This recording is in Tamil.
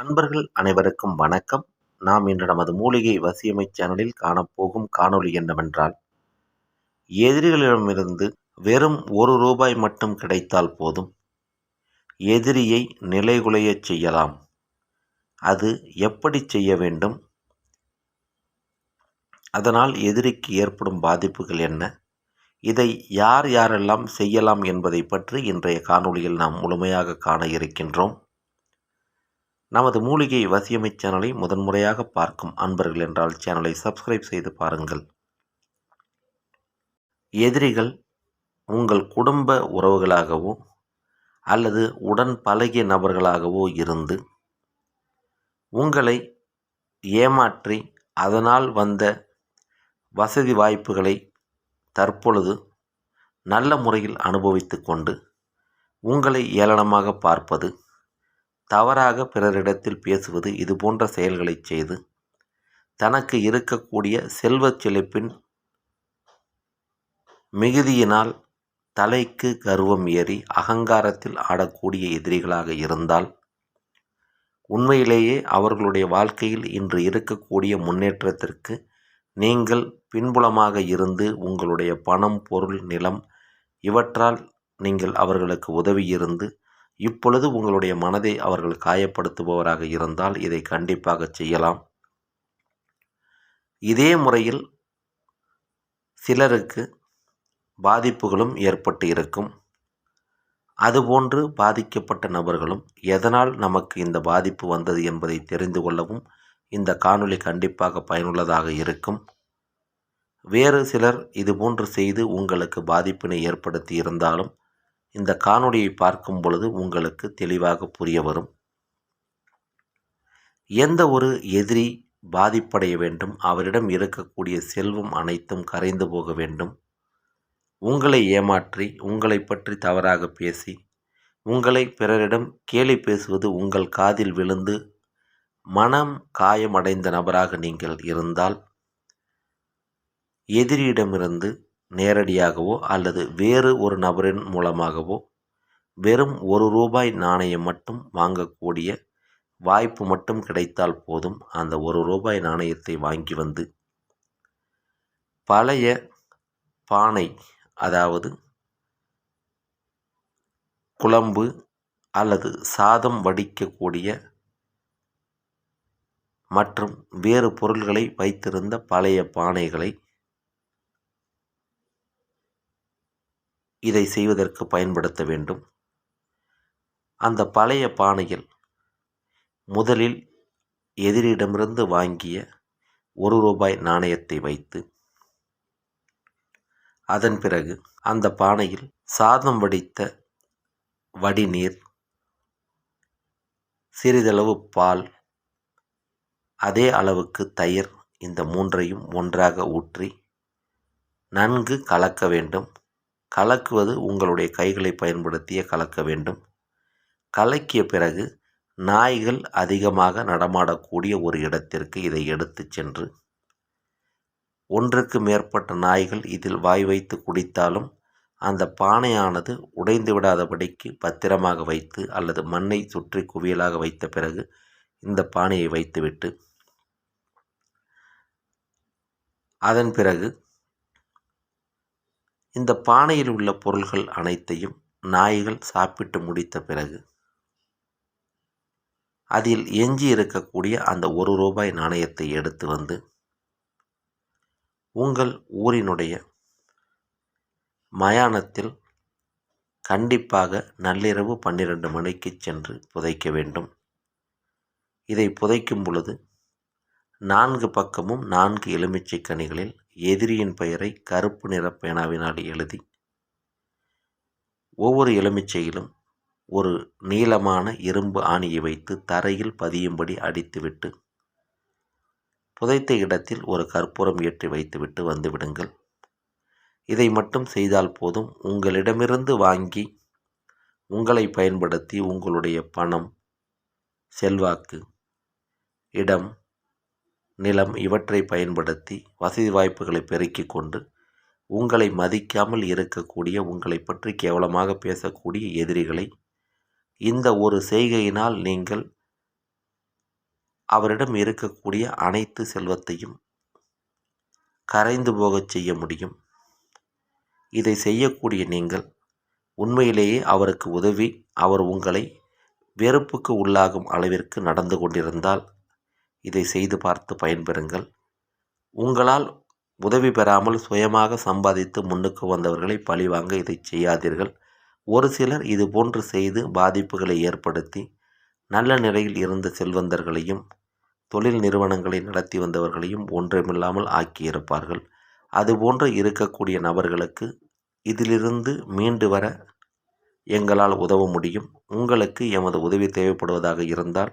அன்பர்கள் அனைவருக்கும் வணக்கம். நாம் இன்று நமது மூலிகை வசியமை சேனலில் காணப்போகும் காணொளி என்னவென்றால் எதிரிகளிடமிருந்து வெறும் ஒரு ரூபாய் மட்டும் கிடைத்தால் போதும். எதிரியை நிலைகுலையச் செய்யலாம். அது எப்படி செய்ய வேண்டும்? அதனால் எதிரிக்கு ஏற்படும் பாதிப்புகள் என்ன? இதை யார் யாரெல்லாம் செய்யலாம் என்பதை பற்றி இன்றைய காணொளியில் நாம் முழுமையாக காண இருக்கின்றோம். நமது மூலிகை வசியமை சேனலை முதன்முறையாக பார்க்கும் அன்பர்கள் என்றால் சேனலை சப்ஸ்கிரைப் செய்து பாருங்கள். எதிரிகள் உங்கள் குடும்ப உறவுகளாகவோ அல்லது உடன் பழகிய நபர்களாகவோ இருந்து உங்களை ஏமாற்றி அதனால் வந்த வசதி வாய்ப்புகளை தற்பொழுது நல்ல முறையில் அனுபவித்து கொண்டு உங்களை ஏளனமாக பார்ப்பது தவறாக பிறரிடத்தில் பேசுவது இது போன்ற செயல்களை செய்து தனக்கு இருக்கக்கூடிய செல்வச் செழிப்பின் மிகுதியினால் தலைக்கு கர்வம் ஏறி அகங்காரத்தில் ஆடக்கூடிய எதிரிகளாக இருந்தால் உண்மையிலேயே அவர்களுடைய வாழ்க்கையில் இன்று இருக்கக்கூடிய முன்னேற்றத்திற்கு நீங்கள் பின்புலமாக இருந்து உங்களுடைய பணம் பொருள் நிலம் இவற்றால் நீங்கள் அவர்களுக்கு உதவியிருந்து இப்பொழுது உங்களுடைய மனதை அவர்கள் காயப்படுத்துபவராக இருந்தால் இதை கண்டிப்பாக செய்யலாம். இதே முறையில் சிலருக்கு பாதிப்புகளும் ஏற்பட்டு இருக்கும். அதுபோன்று பாதிக்கப்பட்ட நபர்களும் எதனால் நமக்கு இந்த பாதிப்பு வந்தது என்பதை தெரிந்து கொள்ளவும் இந்த காணொளி கண்டிப்பாக பயனுள்ளதாக இருக்கும். வேறு சிலர் இதுபோன்று செய்து உங்களுக்கு பாதிப்பினை ஏற்படுத்தி இருந்தாலும் இந்த காணொளியை பார்க்கும் பொழுது உங்களுக்கு தெளிவாக புரிய வரும். எந்த ஒரு எதிரி பாதிப்படைய வேண்டும் அவரிடம் இருக்கக்கூடிய செல்வம் அனைத்தும் கரைந்து போக வேண்டும். உங்களை ஏமாற்றி உங்களை பற்றி தவறாக பேசி உங்களை பிறரிடம் கேலி பேசுவது உங்கள் காதில் விழுந்து மனம் காயமடைந்த நபராக நீங்கள் இருந்தால் எதிரியிடமிருந்து நேரடியாகவோ அல்லது வேறு ஒரு நபரின் மூலமாகவோ வெறும் ஒரு ரூபாய் நாணயம் மட்டும் வாங்கக்கூடிய வாய்ப்பு மட்டும் கிடைத்தால் போதும் அந்த ஒரு ரூபாய் நாணயத்தை வாங்கி வந்து பழைய பானை அதாவது குழம்பு அல்லது சாதம் வடிக்கக்கூடிய மற்றும் வேறு பொருள்களை வைத்திருந்த பழைய பானைகளை இதை செய்வதற்கு பயன்படுத்த வேண்டும். அந்த பழைய பானையில் முதலில் எதிரிடமிருந்து வாங்கிய ஒரு ரூபாய் நாணயத்தை வைத்து அதன் பிறகு அந்த பானையில் சாதம் வடித்த வடிநீர் சிறிதளவு பால் அதே அளவுக்கு தயிர் இந்த மூன்றையும் ஒன்றாக ஊற்றி நன்கு கலக்க வேண்டும். கலக்குவது உங்களுடைய கைகளை பயன்படுத்திய கலக்க வேண்டும். கலக்கிய பிறகு நாய்கள் அதிகமாக நடமாடக்கூடிய ஒரு இடத்திற்கு இதை எடுத்து சென்று ஒன்றுக்கு மேற்பட்ட நாய்கள் இதில் வாய் வைத்து குடித்தாலும் அந்த பானையானது உடைந்து விடாதபடிக்கு பத்திரமாக வைத்து அல்லது மண்ணை சுற்றி குவியலாக வைத்த பிறகு இந்த பானையை வைத்துவிட்டு அதன் பிறகு இந்த பானையில் உள்ள பொருள்கள் அனைத்தையும் நாய்கள் சாப்பிட்டு முடித்த பிறகு அதில் எஞ்சி இருக்கக்கூடிய அந்த ஒரு ரூபாய் நாணயத்தை எடுத்து வந்து உங்கள் ஊரினுடைய மயானத்தில் கண்டிப்பாக நள்ளிரவு பன்னிரண்டு மணிக்கு சென்று புதைக்க வேண்டும். இதை புதைக்கும் பொழுது நான்கு பக்கமும் நான்கு எலுமிச்சை கனிகளில் எதிரியின் பெயரை கருப்பு நிற பேனாவினால் எழுதி. ஒவ்வொரு எலுமிச்சையிலும் ஒரு நீளமான இரும்பு ஆணியை வைத்து தரையில் பதியும்படி அடித்துவிட்டு புதைத்த இடத்தில் ஒரு கற்பூரம் ஏற்றி வைத்துவிட்டு வந்துவிடுங்கள். இதை மட்டும் செய்தால் போதும். உங்களிடமிருந்து வாங்கி உங்களை பயன்படுத்தி உங்களுடைய பணம் செல்வாக்கு இடம் நிலம் இவற்றை பயன்படுத்தி வசதி வாய்ப்புகளை பெருக்கிக் கொண்டு உங்களை மதிக்காமல் இருக்கக்கூடிய உங்களை பற்றி கேவலமாக பேசக்கூடிய எதிரிகளை இந்த ஒரு செய்கையினால் நீங்கள் அவரிடம் இருக்கக்கூடிய அனைத்து செல்வத்தையும் கரைந்து போகச் செய்ய முடியும். இதை செய்யக்கூடிய நீங்கள் உண்மையிலேயே அவருக்கு உதவி அவர் உங்களை வெறுப்புக்கு உள்ளாகும் அளவிற்கு நடந்து கொண்டிருந்தால் இதை செய்து பார்த்து பயன்பெறுங்கள். உங்களால் உதவி பெறாமல் சுயமாக சம்பாதித்து முன்னுக்கு வந்தவர்களை பழிவாங்க இதை செய்யாதீர்கள். ஒரு சிலர் இது போன்று செய்து பாதிப்புகளை ஏற்படுத்தி நல்ல நிலையில் இருந்த செல்வந்தர்களையும் தொழில் நிறுவனங்களை நடத்தி வந்தவர்களையும் ஒன்றுமில்லாமல் ஆக்கியிருப்பார்கள். அதுபோன்று இருக்கக்கூடிய நபர்களுக்கு இதிலிருந்து மீண்டு வர எங்களால் உதவ முடியும். உங்களுக்கு எமது உதவி தேவைப்படுவதாக இருந்தால்